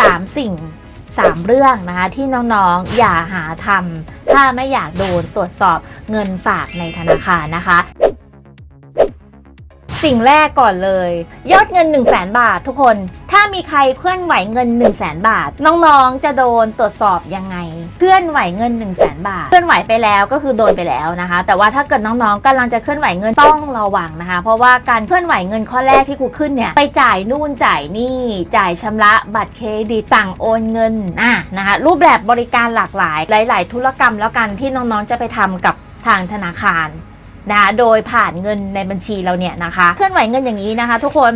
3 สิ่ง 3 เรื่องนะคะที่น้องๆอย่าหาทำถ้าไม่อยากโดนตรวจสอบเงินฝากในธนาคารนะคะ สิ่งแรกก่อนเลย ยอดเงิน 1 0 0 0 0แบาททุกคน ถ้ามีใครเคลื่อนไหวเงิน 1 0 0 0 0แบาท น้องๆ จะโดนตรวจสอบยังไง เคลื่อนไหวเงิน 1 0 0 0 0แบาท เคลื่อนไหวไปแล้วก็คือโดนไปแล้วนะคะ แต่ว่าถ้าเกิดน้องๆกำลังจะเคลื่อนไหวเงินต้องระวังนะคะ เพราะว่าการเคลื่อนไหวเงินข้อแรกที่ครูขึ้นเนี่ยไปจ่ายนู่นจ่ายนี่ จ่ายชำระบัตรเครดิตสั่งโอนเงินอะนะคะรูปแบบบริการหลากหลาย หลาย ๆ ธุรกรรมแล้วกันที่น้องๆจะไปทำกับทางธนาคาร นะคะโดยผ่านเงินในบัญชีเราเนี่ยนะคะ เคลื่อนไหวเงินอย่างนี้นะคะ ทุกคน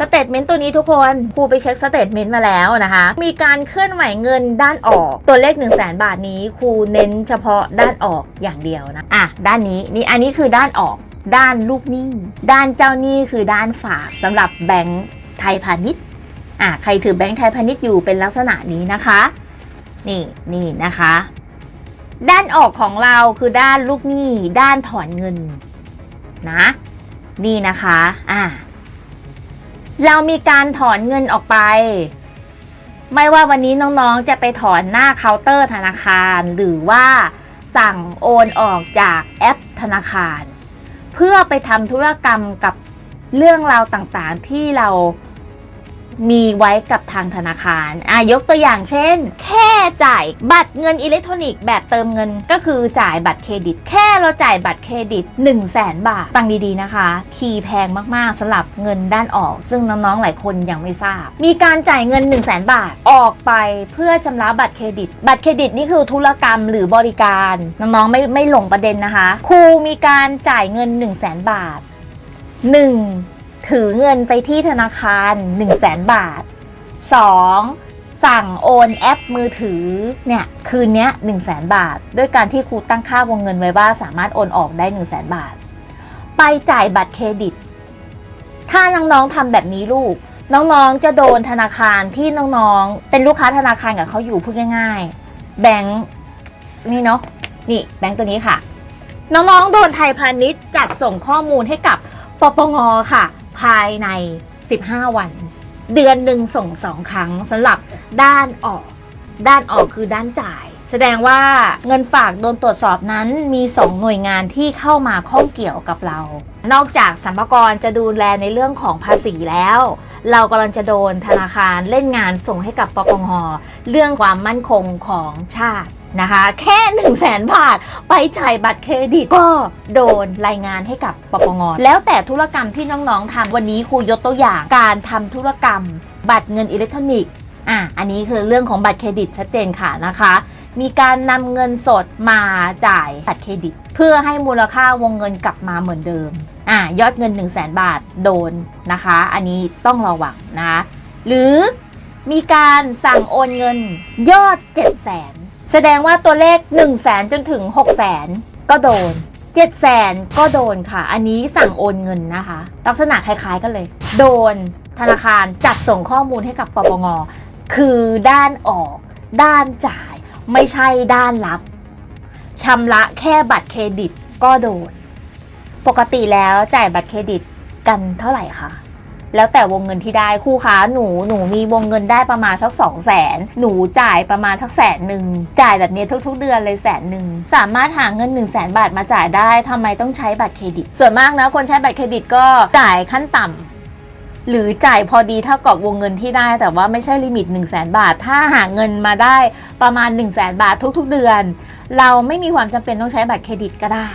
สเตทเมนต์ตัวนี้ทุกคนครูไปเช็คสเตทเมนต์มาแล้วนะคะ มีการเคลื่อนไหวเงินด้านออก ตัวเลข 1 0 0 0 0แบาทนี้ครูเน้นเฉพาะด้านออกอย่างเดียวนะอะด้านนี้นี่อันนี้คือด้านออกด้านลูกหนี้ ด้านเจ้าหนี้คือด้านฝากสำหรับแบงก์ไทยพาณิชย์อะใครถือแบงก์ไทยพาณิชย์อยู่เป็นลักษณะนี้นะคะ นี่นี่นะคะ ด้านออกของเราคือด้านลูกหนี้ ด้านถอนเงินนะ นี่นะคะอ่าเรามีการถอนเงินออกไป ไม่ว่าวันนี้น้องๆจะไปถอนหน้าเคาน์เตอร์ธนาคาร หรือว่าสั่งโอนออกจากแอปธนาคาร เพื่อไปทำธุรกรรมกับเรื่องราวต่างๆที่เรา มีไว้กับทางธนาคารอะยกตัวอย่างเช่น แค่จ่ายบัตรเงินอิเล็กทรอนิกส์แบบเติมเงินก็คือจ่ายบัตรเครดิต แค่เราจ่ายบัตรเครดิต 1 0 0 0 0แสนบาทฟังดีๆนะคะ คีย์แพงมากๆสำหรับเงินด้านออก ซึ่งน้องๆหลายคนยังไม่ทราบ มีการจ่ายเงิน 1 0 0 0 0แสนบาทออกไปเพื่อชำระบัตรเครดิต บัตรเครดิตนี่คือธุรกรรมหรือบริการน้องๆไม่ไม่หลงประเด็นนะคะครูมีการจ่ายเงิน 1 0 0 0 0แสนบาท 1. ถือเงินไปที่ธนาคาร 1 0 0 0 0แสนบาท 2. สั่งโอนแอปมือถือเนี่ยคืนเนี้ย1 0 0 0 0แสนบาท ด้วยการที่ครูตั้งค่าวงเงินไว้ว่าสามารถโอนออกได้ 1 0 0 0 0แสนบาท ไปจ่ายบัตรเครดิต ถ้าน้องๆทำแบบนี้ลูก น้องๆจะโดนธนาคารที่น้องๆ เป็นลูกค้าธนาคารกับเขาอยู่พูดง่าย ๆ แบงค์นี่เนาะนี่แบงค์ตัวนี้ค่ะ น้องๆ โดนไทยพาณิชย์จัดส่งข้อมูลให้กับปปงค่ะ ภายใน 15 วัน เดือนหนึ่งส่งสองครั้งสำหรับด้านออก ด้านออกคือด้านจ่าย แสดงว่าเงินฝากโดนตรวจสอบนั้นมี 2 หน่วยงานที่เข้ามาข้องเกี่ยวกับเรา นอกจากสัมภาระจะดูแลในเรื่องของภาษีแล้ว เรากำลังจะโดนธนาคารเล่นงานส่งให้กับปปงเรื่องความมั่นคงของชาติ นะคะ แค่1 0 0 0 0แสนบาท ไปจ่ายบัตรเครดิตก็โดนรายงานให้กับปปงแล้วแต่ธุรกรรมที่น้องๆทำวันนี้ครูยกตัวอย่างการทำธุรกรรม บัตรเงินอิเล็กทรอนิกส์อะอันนี้คือเรื่องของบัตรเครดิตชัดเจนค่ะนะคะ มีการนำเงินสดมาจ่ายบัตรเครดิต เพื่อให้มูลค่าวงเงินกลับมาเหมือนเดิมอะยอดเงิน 1 0 0 0 0แบาทโดนนะคะ อันนี้ต้องระวังนะ หรือมีการสั่งโอนเงินยอด 7 0 0 0 0 แสดงว่าตัวเลข 1 0 0 0 0แสนจนถึง 6 0 0 0 0 0 ก็โดน 7 0 0 0 0 0 ก็โดนค่ะ อันนี้สั่งโอนเงินนะคะ ลักษณะคล้ายๆกันเลย โดนธนาคารจัดส่งข้อมูลให้กับปปง คือด้านออก ด้านจ่าย ไม่ใช่ด้านรับชำระแค่บัตรเครดิตก็โดน ปกติแล้วจ่ายบัตรเครดิตกันเท่าไหร่คะ แล้วแต่วงเงินที่ได้คู่ค้าหนูหนูมีวงเงินได้ประมาณสักสองแสนหนูจ่ายประมาณสักแสนหนึ่งจ่ายแบบนี้ทุก ๆ เดือนเลยแสนหนึ่งสามารถหาเงิน1นึ่งแสนบาทมาจ่ายได้ทำไมต้องใช้บัตรเครดิต ส่วนมากนะคนใช้บัตรเครดิตก็จ่ายขั้นต่ำหรือจ่ายพอดีเท่ากับวงเงินที่ได้แต่ว่าไม่ใช่ลิมิต1นึ่งแสนบาท ถ้าหาเงินมาได้ประมาณ1นึ่งแสนบาททุกๆเดือน เราไม่มีความจำเป็นต้องใช้บัตรเครดิตก็ได้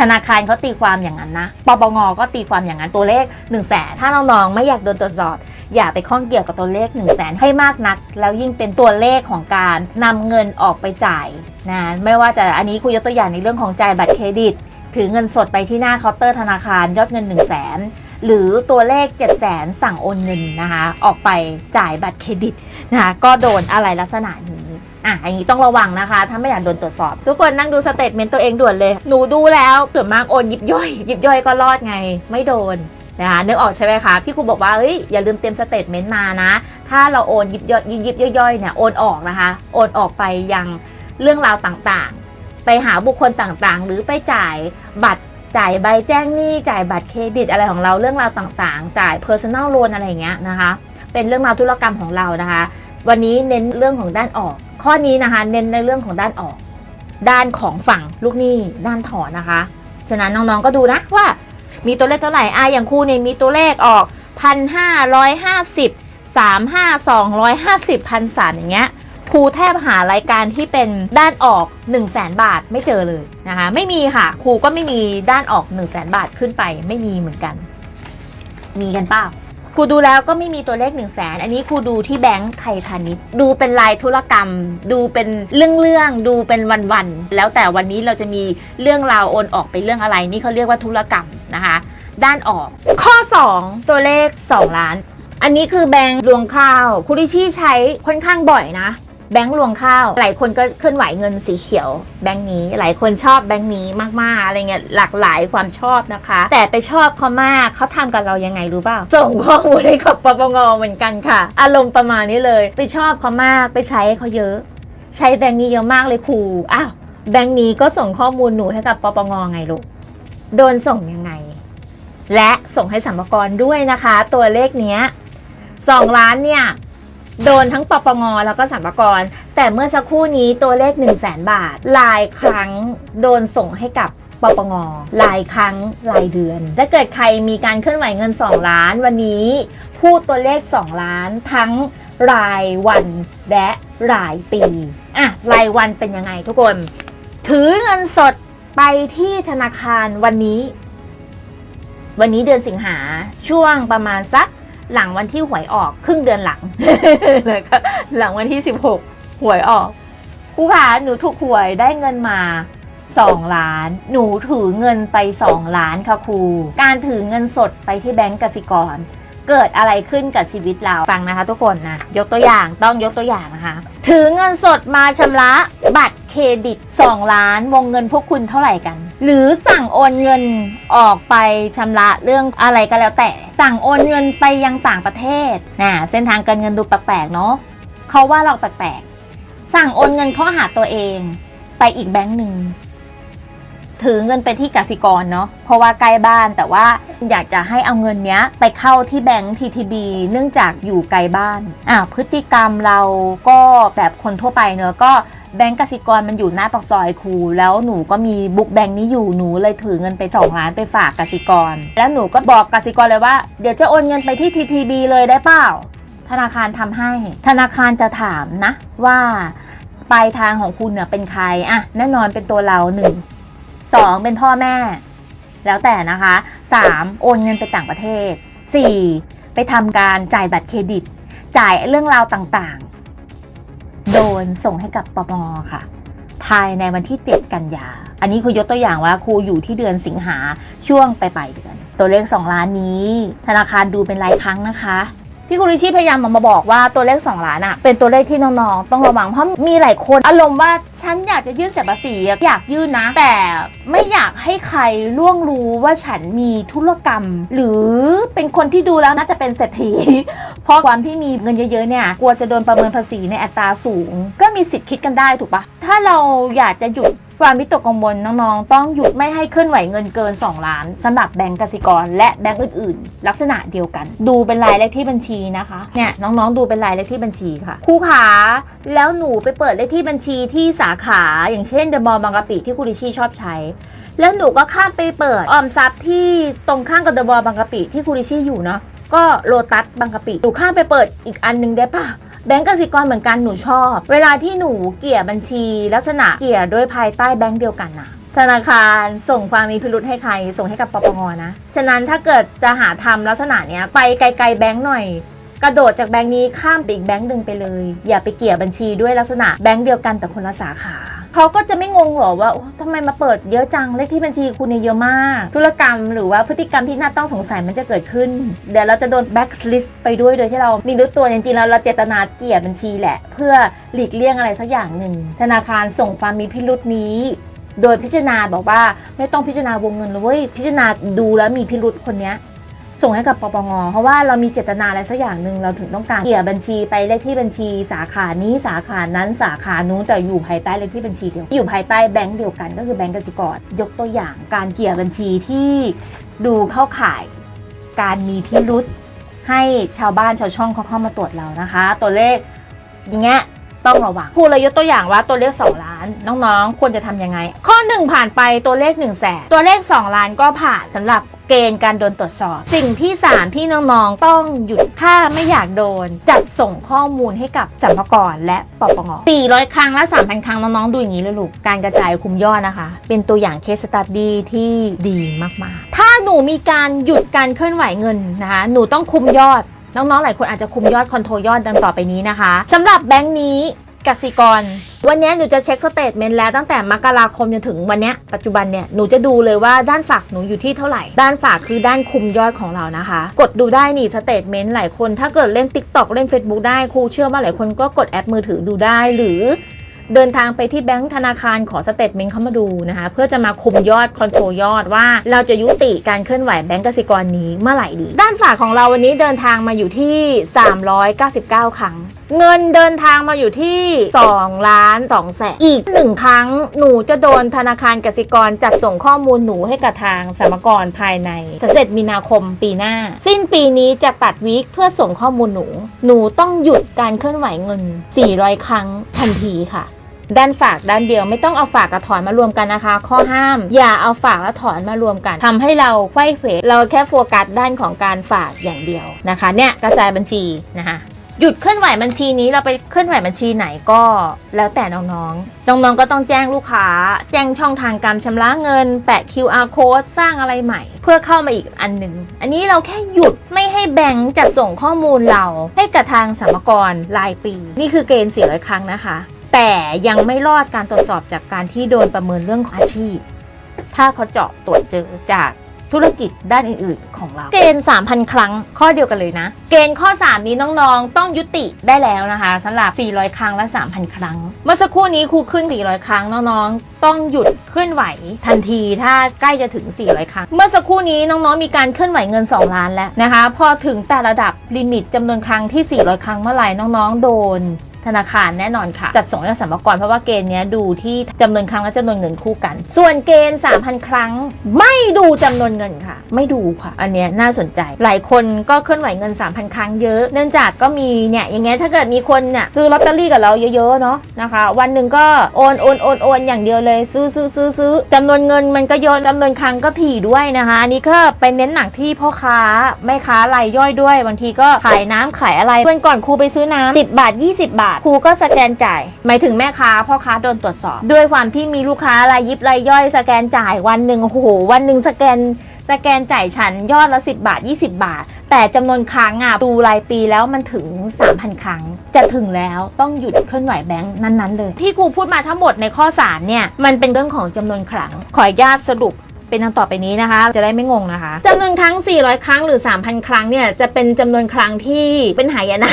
ธนาคารเขาตีความอย่างนั้นนะปปงก็ตีความอย่างนั้นตัวเลข1 0 0 0 0แสนถ้าน้องๆไม่อยากโดนตรวจสอบ อย่าไปข้องเกี่ยวกับตัวเลข1 0 0 0 0แสนให้มากนัก แล้วยิ่งเป็นตัวเลขของการนำเงินออกไปจ่ายนะไม่ว่าจะอันนี้คุยยกตัวอย่างในเรื่องของจ่ายบัตรเครดิต ถือเงินสดไปที่หน้าเคาน์เตอร์ธนาคารยอดเงิน 1 0 0 0 0แสนหรือตัวเลข 7 0 0แสนสั่งโอนเงินนะคะ ออกไปจ่ายบัตรเครดิตนะคะก็โดนอะไรลักษณะนี้ อะอันนี้ต้องระวังนะคะ ถ้าไม่อยากโดนตรวจสอบ ทุกคนนั่งดูสเตทเมนต์ตัวเองด่วนเลย หนูดูแล้วส่วนมากโอนยิบย่อยยิบย่อยก็รอดไง ไม่โดนนะคะนึกออกใช่ไหมคะพี่ครูบอกว่าเฮ้ยอย่าลืมเตรียมสเตทเมนต์มานะ ถ้าเราโอนยิบย่อยยิบยิบย่อยเนี่ยโอนออกนะคะ โอนออกไปยังเรื่องราวต่างๆ ไปหาบุคคลต่างๆ หรือไปจ่ายบัตรจ่ายใบแจ้งหนี้จ่ายบัตรเครดิตอะไรของเราเรื่องราวต่างๆ จ่าย personal loan อะไรอย่างเงี้ยนะคะ เป็นเรื่องราวธุรกรรมของเรานะคะ วันนี้เน้นเรื่องของด้านออก ข้อนี้นะคะเน้นในเรื่องของด้านออก ด้านของฝั่งลูกหนี้ด้านถอนนะคะ ฉะนั้นน้องๆก็ดูนะว่า มีตัวเลขเท่าไหร่อะอย่างครูเนี่ยมีตัวเลขออกพันห้าร้อยห้าสิบสามห้าสองร้อยห้าสิบพันสามอย่างเงี้ยครูแทบหารายการที่เป็นด้านออก1นึ่งแสนบาทไม่เจอเลยนะคะ ไม่มีค่ะครูก็ไม่มีด้านออก1นึ่งแสนบาทขึ้นไปไม่มีเหมือนกัน มีกันเปล่า รูดูแล้วก็ไม่มีตัวเลข1นึ่งแสนอันนี้ครูดูที่แบงก์ไทยพาณิชย์ดูเป็นลายธุรกรรม ดูเป็นเรื่องเรื่องๆดูเป็นวันๆแล้วแต่วันนี้เราจะมีเรื่องราวโอนออกไปเรื่องอะไร นี่เขาเรียกว่าธุรกรรมนะคะ ด้านออก ข้อ 2 ตัวเลข 2 ล้าน อันนี้คือแบงก์รวงข้าวคุริชี่ใช้ค่อนข้างบ่อยนะ แบงค์รวงข้าว หลายคนก็เคลื่อนไหวเงินสีเขียว แบงค์นี้ หลายคนชอบแบงค์นี้มากๆอะไรเงี้ยหลากหลายความชอบนะคะ แต่ไปชอบเขามากเขาทำกับเรายังไงรู้เปล่าส่งข้อมูลให้กับปปงเหมือนกันค่ะ อารมณ์ประมาณนี้เลย ไปชอบเขามากไปใช้เขาเยอะ ใช้แบงค์นี้เยอะมากเลยครูอ้าวแบงค์นี้ก็ส่งข้อมูลหนูให้กับปปงไงลูกโดนส่งยังไง และส่งให้สัมภาระด้วยนะคะ ตัวเลขเนี้ย2ล้านเนี่ย โดนทั้งปปงแล้วก็สัมภากรแต่เมื่อสักครู่นี้ตัวเลข 1 0 0 0 0แบาทรายครั้งโดนส่งให้กับปปงรายครั้งรายเดือน ถ้าเกิดใครมีการเคลื่อนไหวเงิน 2 ล้านวันนี้ พูดตัวเลข 2 ล้านทั้งรายวันและรายปีอะรายวันเป็นยังไงทุกคน ถือเงินสดไปที่ธนาคารวันนี้ วันนี้เดือนสิงหาช่วงประมาณสัก หลังวันที่หวยออกครึ่งเดือนหลังแล้วก็หลังวันที่ 16 หวยออกครูคะหนูถูกหวยได้เงินมา2ล้าน หนูถือเงินไป 2 ล้านค่ะครู การถือเงินสดไปที่แบงก์กสิกร เกิดอะไรขึ้นกับชีวิตเราฟังนะคะ ทุกคนนะยกตัวอย่างต้องยกตัวอย่างนะคะ ถือเงินสดมาชำระบัตรเครดิต 2 ล้านวงเงินพวกคุณเท่าไหร่กัน หรือสั่งโอนเงินออกไปชำระเรื่องอะไรก็แล้วแต่ สั่งโอนเงินไปยังต่างประเทศนะเส้นทางการเงินดูแปลกๆเนาะเขาว่าเราแปลกๆสั่งโอนเงินข้าหาตัวเอง ไปอีกแบงค์หนึ่ง ถือเงินไปที่กสิกรเนาะเพราะว่าใกล้บ้านแต่ว่าอยากจะให้เอาเงินเนี้ยไปเข้าที่แบงก์ TTB เนื่องจากอยู่ไกลบ้านอ่าพฤติกรรมเราก็แบบคนทั่วไปเนอะก็แบงก์กสิกรมันอยู่หน้าปากซอยครู แล้วหนูก็มีบุ๊กแบงค์นี้อยู่หนูเลยถือเงินไป2ล้านไปฝากกสิกร แล้วหนูก็บอกกสิกรเลยว่าเดี๋ยวจะโอนเงินไปที่ TTB เลยได้เปล่าธนาคารทำให้ ธนาคารจะถามนะว่าปลายทางของคุณเนี่ยเป็นใครอะแน่นอนเป็นตัวเราหนึ่ง สองเป็นพ่อแม่ แล้วแต่นะคะสามโอนเงินไปต่างประเทศสี่ไปทำการจ่ายบัตรเครดิต จ่ายเรื่องราวต่างๆ โดนส่งให้กับปปงค่ะ ภายในวันที่ 7 กันยา อันนี้คือยกตัวอย่างว่าครูอยู่ที่เดือนสิงหาช่วงปลายเดือน ตัวเลข 2 ล้านนี้ ธนาคารดูเป็นรายครั้งนะคะ ที่คุณริชี่พยายามมาบอกว่าตัวเลข2ล้านอะเป็นตัวเลขที่น้องๆ ต้องระวังเพราะมีหลายคนอารมณ์ว่าฉันอยากจะยื่นเสียภาษีอะอยากยื่นนะ แต่ไม่อยากให้ใครล่วงรู้ว่าฉันมีธุรกรรม หรือเป็นคนที่ดูแล้วน่าจะเป็นเศรษฐี เพราะความที่มีเงินเยอะๆเนี่ยกลัวจะโดนประเมินภาษีในอัตราสูง ก็มีสิทธิ์คิดกันได้ถูกปะถ้าเราอยากจะหยุด ความวิตกกังวลน้องๆ ต้องหยุดไม่ให้เคลื่อนไหวเงินเกิน 2 ล้านสำหรับแบงก์กสิกร และแบงก์อื่นๆ ลักษณะเดียวกัน ดูเป็นรายเลขที่บัญชีนะคะเนี่ยน้องๆดูเป็นรายเลขที่บัญชีค่ะครูขาแล้วหนูไปเปิดเลขที่บัญชีที่สาขาอย่างเช่นเดอะมอลล์บางกะปิที่ครูดิชี่ชอบใช้ แล้วหนูก็ข้ามไปเปิดออมทรัพย์ที่ตรงข้างกับเดอะมอลล์บางกะปิที่ครูดิชี่อยู่เนาะก็โลตัสบางกะปิหนูข้ามไปเปิดอีกอันหนึงได้ปะ แบงก์กสิกรเหมือนกันหนูชอบ เวลาที่หนูเกี่ยบัญชี ลักษณะเกี่ยด้วยภายใต้แบงก์เดียวกันนะธนาคารส่งความมีพิรุธให้ใคร ส่งให้กับปปงนะ ฉะนั้นถ้าเกิดจะหาทำลักษณะเนี้ยไปไกลๆแบงก์หน่อย กระโดดจากแบงก์นี้ข้ามไปอีกแบงก์หนึ่งไปเลย อย่าไปเกี่ยบัญชีด้วยลักษณะแบงก์เดียวกันแต่คนละสาขาเขาก็จะไม่งงหรอว่าโอ้ทำไมมาเปิดเยอะจังเลขที่บัญชีคุณเนี่ยเยอะมาก ธุรกรรมหรือว่าพฤติกรรมที่น่าต้องสงสัยมันจะเกิดขึ้น เดี๋ยวเราจะโดน blacklist ไปด้วยโดยที่เรามีรู้ตัวจริงๆแล้วเราเจตนาเกี่ยบัญชีแหละ เพื่อหลีกเลี่ยงอะไรสักอย่างหนึ่งธนาคารส่งความมีพิรุษนี้โดยพิจารณาบอกว่าไม่ต้องพิจารณาวงเงินเลยพิจารณาดูแล้วมีพิรุษคนนี้ ส่งให้กับปปง เพราะว่าเรามีเจตนาอะไรสักอย่างหนึ่งเราถึงต้องการเกี่ยบัญชีไปเลขที่บัญชี สาขานี้สาขานั้นสาขานู้นแต่อยู่ภายใต้เลขที่บัญชีเดียว อยู่ภายใต้แบงก์เดียวกันก็คือแบงก์กสิกรยกตัวอย่างการเกี่ยบัญชีที่ดูเข้าข่ายการมีพิรุษให้ชาวบ้านชาวช่องเขาเข้ามาตรวจเรานะคะ ตัวเลขอย่างเงี้ยต้องระวังครูเลยยกตัวอย่างว่าตัวเลข 2 ล้าน น้องๆ ควรจะทำยังไง ข้อ 1 ผ่านไปตัวเลข1นึ่งแสนตัวเลข 2 ล้านก็ผ่านสำหรับ เกณฑ์การโดนตรวจสอบ สิ่งที่ 3 ที่น้องๆต้องหยุดถ้าไม่อยากโดน จัดส่งข้อมูลให้กับสัมภากรและปปง400 ครั้งและ 3,000 ครั้งน้องๆดูอย่างนี้เลยลูกการกระจายคุมยอดนะคะ เป็นตัวอย่างเคสสตัดดี้ที่ดีมากๆ ถ้าหนูมีการหยุดการเคลื่อนไหวเงินนะคะหนูต้องคุมยอดน้องๆ หลายคนอาจจะคุมยอดคอนโทรลยอดดังต่อไปนี้นะคะสำหรับแบงค์นี้ กสิกร วันนี้หนูจะเช็คสเตทเมนต์แล้วตั้งแต่มกราคมจนถึงวันนี้ปัจจุบันเนี่ยหนูจะดูเลยว่าด้านฝากหนูอยู่ที่เท่าไหร่ ด้านฝากคือด้านคุมยอดของเรานะคะ กดดูได้นี่สเตทเมนต์หลายคน ถ้าเกิดเล่น TikTok เล่น Facebook ได้ครูเชื่อว่าหลายคนก็กดแอปมือถือดูได้หรือเดินทางไปที่แบงก์ธนาคารขอสเตทเมนต์เข้ามาดูนะคะ เพื่อจะมาคุมยอดคอนโทรลยอดว่า เราจะยุติการเคลื่อนไหวแบงก์กสิกรนี้เมื่อไหร่ดี ด้านฝากของเราวันนี้เดินทางมาอยู่ที่ 399 ครั้ง เงินเดินทางมาอยู่ที่2ล้าน2แสนอีกหนึ่งครั้งหนูจะโดนธนาคารกสิกรจัดส่งข้อมูลหนูให้กับทางสมกรภายในเสร็จมีนาคมปีหน้า สิ้นปีนี้จะตัดวีคเพื่อส่งข้อมูลหนู หนูต้องหยุดการเคลื่อนไหวเงิน 400 ครั้งทันทีค่ะด้านฝากด้านเดียวไม่ต้องเอาฝากกับถอนมารวมกันนะคะ ข้อห้าม อย่าเอาฝากและถอนมารวมกันทำให้เราไขว้เขวเราแค่โฟกัสด้านของการฝากอย่างเดียวนะคะ เนี่ยกระจายบัญชีนะคะ หยุดเคลื่อนไหวบัญชีนี้เราไปเคลื่อนไหวบัญชีไหนก็แล้วแต่น้องๆ น้องๆก็ต้องแจ้งลูกค้า แจ้งช่องทางการชำระเงิน แปะ QR code สร้างอะไรใหม่ เพื่อเข้ามาอีกอันหนึ่ง อันนี้เราแค่หยุดไม่ให้แบงก์จัดส่งข้อมูลเรา ให้กับทางสมกรรายปี นี่คือเกณฑ์400ครั้งนะคะ แต่ยังไม่รอดการตรวจสอบจากการที่โดนประเมินเรื่องของอาชีพ ถ้าเขาเจาะตรวจเจอจาก ธุรกิจด้านอื่นๆของเรา เกณฑ์ 3,000 ครั้ง ข้อเดียวกันเลยนะ เกณฑ์ข้อ 3 นี้น้องๆ ต้องยุติได้แล้วนะคะสำหรับ 400 ครั้งและ 3,000 ครั้ง เมื่อสักครู่นี้ครูขึ้น 400 ครั้งน้องๆ ต้องหยุดเคลื่อนไหวทันทีถ้าใกล้จะถึง 400 ครั้ง เมื่อสักครู่นี้น้องๆ มีการเคลื่อนไหวเงิน 2 ล้านแล้วนะคะ พอถึงแต่ระดับลิมิตจำนวนครั้งที่ 400 ครั้งเมื่อไหร่น้องๆ โดน ธนาคารแน่นอนค่ะ จัดส่งให้กับสรรพากรเพราะว่าเกณฑ์นี้ดูที่จำนวนครั้งและจำนวนเงินคู่กัน ส่วนเกณฑ์ 3,000 ครั้ง ไม่ดูจำนวนเงินค่ะ ไม่ดูค่ะ อันเนี้ยน่าสนใจ หลายคนก็เคลื่อนไหวเงิน 3,000 ครั้งเยอะ เนื่องจากก็มีเนี่ยอย่างเงี้ยถ้าเกิดมีคนเนี่ยซื้อลอตเตอรี่กับเราเยอะๆเนาะนะคะ วันหนึ่งก็โอนโอนโอนโอนอย่างเดียวเลยซื้อซื้อซื้อซื้อจำนวนเงินมันก็เยอะจำนวนครั้งก็ถี่ด้วยนะคะอันนี้ก็เป็นเน้นหนักที่พ่อค้าแม่ค้ารายย่อยด้วยบางทีก็ขายน้ำขายอะไรเพื่อนก่อนครูไปซื้อน้ำ10 บาท 20 บาทครูก็สแกนจ่าย หมายถึงแม่ค้าพ่อค้าโดนตรวจสอบ ด้วยความที่มีลูกค้ารายยิบรายย่อยสแกนจ่ายวันหนึ่งโอ้โหวันหนึ่งสแกนสแกนจ่ายฉันยอดละ 10 บาท 20 บาท แต่จำนวนครั้งอะดูรายปีแล้วมันถึง 3,000 ครั้ง จะถึงแล้วต้องหยุดเคลื่อนไหวแบงค์นั้น ๆ เลย ที่ครูพูดมาทั้งหมดในข้อ 3 เนี่ย มันเป็นเรื่องของจำนวนครั้ง ขออนุญาตสรุปเป็นดังต่อไปนี้นะคะ จะได้ไม่งงนะคะจำนวนครั้ง 400 ครั้งหรือ 3,000 ครั้งเนี่ยจะเป็นจำนวนครั้งที่เป็นหายนะ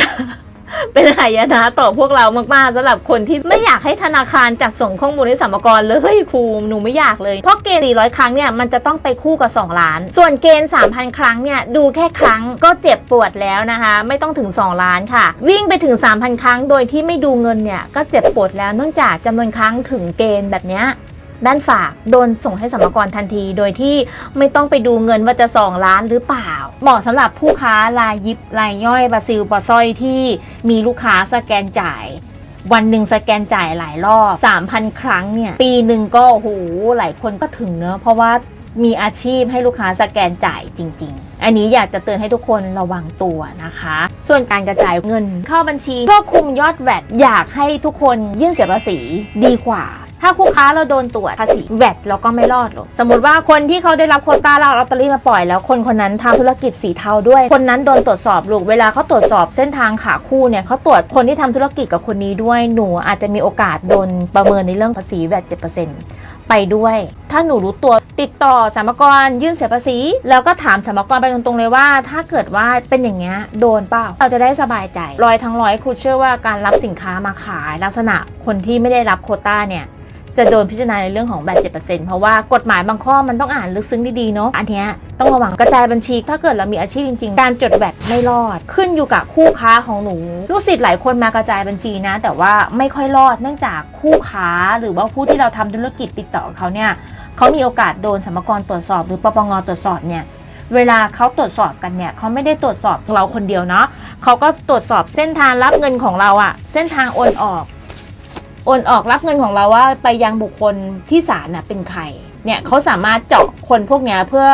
เป็นหายนะต่อพวกเรามากๆสำหรับคนที่ไม่อยากให้ธนาคารจัดส่งข้อมูลให้สมกรเลยเฮ้ยครูหนูไม่อยากเลย เพราะเกณฑ์ 400 ครั้งเนี่ยมันจะต้องไปคู่กับ 2 ล้าน ส่วนเกณฑ์ 3,000 ครั้งเนี่ยดูแค่ครั้งก็เจ็บปวดแล้วนะคะ ไม่ต้องถึง 2 ล้านค่ะ วิ่งไปถึง 3,000 ครั้งโดยที่ไม่ดูเงินเนี่ยก็เจ็บปวดแล้วเนื่องจากจำนวนครั้งถึงเกณฑ์แบบเนี้ย ด้านฝากโดนส่งให้สมภากรทันที โดยที่ไม่ต้องไปดูเงินว่าจะ 2 ล้านหรือเปล่า เหมาะสำหรับผู้ค้ารายยิบรายย่อยบาซิลปอซอยที่มีลูกค้าสแกนจ่าย วันหนึ่งสแกนจ่ายหลายรอบ 3,000 ครั้งเนี่ย ปีหนึ่งก็โอ้โหหลายคนก็ถึงเนอะเพราะว่ามีอาชีพให้ลูกค้าสแกนจ่ายจริง ๆ อันนี้อยากจะเตือนให้ทุกคนระวังตัวนะคะ ส่วนการกระจายเงินเข้าบัญชีเพื่อคุมยอดแวดอยากให้ทุกคนยื่นเสียภาษีดีกว่า ถ้าคู่ค้าเราโดนตรวจภาษีแวดเราก็ไม่รอดหรอกสมมติว่าคนที่เขาได้รับโคต้าเอาลอตเตอรี่มาปล่อยแล้วคนคนนั้นทำธุรกิจสีเทาด้วย คนนั้นโดนตรวจสอบลูกเวลาเขาตรวจสอบเส้นทางขาคู่เนี่ยเขาตรวจคนที่ทำธุรกิจกับคนนี้ด้วยหนูอาจจะมีโอกาสโดนประเมินในเรื่องภาษีแวด7%ไปด้วย ถ้าหนูรู้ตัวติดต่อสรรพากรยื่นเสียภาษี แล้วก็ถามสรรพากรไปตรงๆเลยว่า ถ้าเกิดว่าเป็นอย่างเงี้ยโดนเปล่า เราจะได้สบายใจร้อยทั้งร้อยครูเชื่อว่าการรับสินค้ามาขายลักษณะคนที่ไม่ได้รับโคต้าเนี่ย จะโดนพิจารณาในเรื่องของแบต7%เพราะว่ากฎหมายบางข้อมันต้องอ่านลึกซึ้งดีๆเนาะอันเนี้ยต้องระวังกระจายบัญชี ถ้าเกิดเรามีอาชีพจริงๆ การจดแบตไม่รอด ขึ้นอยู่กับคู่ค้าของหนู ลูกศิษย์หลายคนมากระจายบัญชีนะ แต่ว่าไม่ค่อยรอดเนื่องจากคู่ค้าหรือว่าผู้ที่เราทำธุรกิจติดต่อเขาเนี่ยเขามีโอกาสโดนสมกรตรวจสอบ หรือปปงตรวจสอบเนี่ยเวลาเขาตรวจสอบกันเนี่ยเขาไม่ได้ตรวจสอบเราคนเดียวเนาะเขาก็ตรวจสอบเส้นทางรับเงินของเราอะเส้นทางโอนออก โอนออกรับเงินของเราว่าไปยังบุคคลที่ศาลน่ะเป็นใครเนี่ยเขาสามารถเจาะคนพวกนี้เพื่อ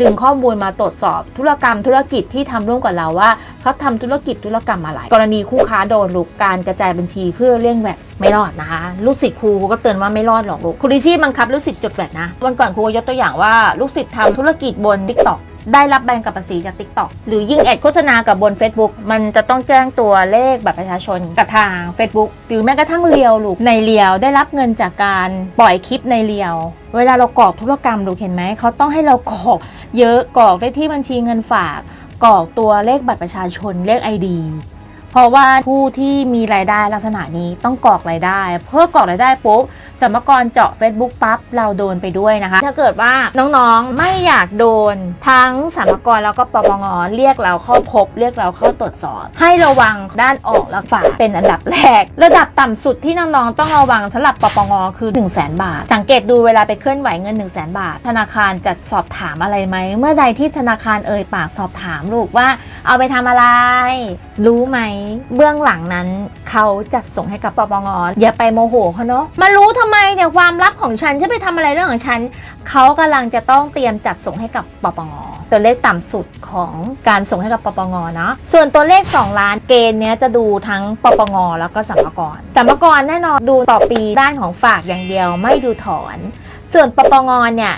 ดึงข้อมูลมาตรวจสอบ ธุรกรรมธุรกิจที่ทำร่วมกับเราว่าเขาทำธุรกิจธุรกรรมอะไร กรณีคู่ค้าโดนลูกการกระจายบัญชีเพื่อเลี่ยงแบบไม่รอดนะคะลูกศิษย์ครูก็เตือนว่าไม่รอดหรอกลูกครูดิชี่บังคับลูกศิษย์จดแวดนะวันก่อนครูก็ยกตัวอย่างว่าลูกศิษย์ทำธุรกิจบน t ิ k t o k ได้รับใบกับภาษีจาก TikTok หรือยิ่งแอดโฆษณากับบน Facebook มันจะต้องแจ้งตัวเลขบัตรประชาชนกับทาง Facebook หรือแม้กระทั่งเรียวลูกในเรียวได้รับเงินจากการปล่อยคลิปในเรียว เวลาเรากรอกธุรกรรมลูกเห็นไหมเขาต้องให้เรากรอกเยอะกรอกได้ที่บัญชีเงินฝากกรอกตัวเลขบัตรประชาชนเลข ID ราะว่าผู้ที่มีรายได้ลักษณะนี้ต้องกรอกรายได้ เพื่อกรอกรายได้ปุ๊บสมกรเจาะ Facebook ปั๊บเราโดนไปด้วยนะคะ ถ้าเกิดว่าน้องๆไม่อยากโดนทั้งสมกรแล้วก็ปปงเรียกเราเข้าพบ เรียกเราเข้าตรวจสอบ ให้ระวังด้านออกและฝากเป็นอันดับแรก ระดับต่ำสุดที่น้องๆต้องระวังสำหรับปปงคือ1 0 0 0 0แบาท สังเกตดูเวลาไปเคลื่อนไหวเงิน 1 0 0 0 0แบาท ธนาคารจะสอบถามอะไรไหม เมื่อใดที่ธนาคารเอ่ยปากสอบถามลูกว่า เอาไปทำอะไร รู้ไหมเบื้องหลังนั้นเขาจัดส่งให้กับปปงอย่าไปโมโหเขาเนาะมารู้ทำไมเนี่ยความลับของฉันฉันไปทำอะไรเรื่องของฉันเขากำลังจะต้องเตรียมจัดส่งให้กับปปงตัวเลขต่ำสุดของการส่งให้กับปปงเนาะส่วนตัวเลข 2 ล้านเกณฑ์เนี้ยจะดูทั้งปปงแล้วก็สัมภากรสัมภากรแน่นอนดูต่อปีด้านของฝากอย่างเดียวไม่ดูถอน ส่วนปปงเนี่ย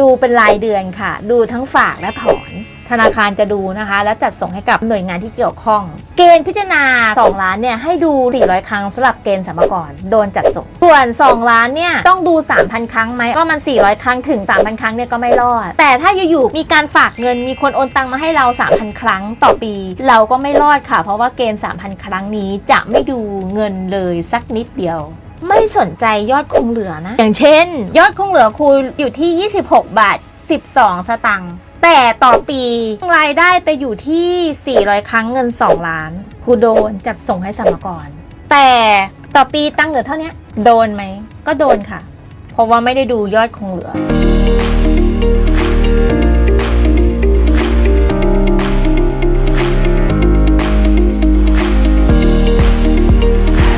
ดูเป็นรายเดือนค่ะ ดูทั้งฝากและถอน ธนาคารจะดูนะคะ และจัดส่งให้กับหน่วยงานที่เกี่ยวข้อง เกณฑ์พิจารณา 2 ล้านเนี่ยให้ดู 400 ครั้งสำหรับเกณฑ์สัมภากระโดนจัดส่ง ส่วน 2 ล้านเนี่ยต้องดู 3,000 ครั้งไหมก็มัน 400 ครั้งถึง 3,000 ครั้งเนี่ยก็ไม่รอด แต่ถ้าอยู่ๆมีการฝากเงินมีคนโอนตังมาให้เรา 3,000 ครั้งต่อปี เราก็ไม่รอดค่ะ เพราะว่าเกณฑ์ 3,000 ครั้งนี้จะไม่ดูเงินเลยสักนิดเดียวไม่สนใจยอดคงเหลือนะ อย่างเช่น ยอดคงเหลือคูอยู่ที่ 26 บาท 12 สตังค์ แต่ต่อปีรายได้ไปอยู่ที่ 400 ครั้งเงิน 2 ล้านครูโดนจัดส่งให้สมกร แต่ต่อปีตั้งเหลือเท่านี้โดนไหม ก็โดนค่ะ เพราะว่าไม่ได้ดูยอดคงเหลือ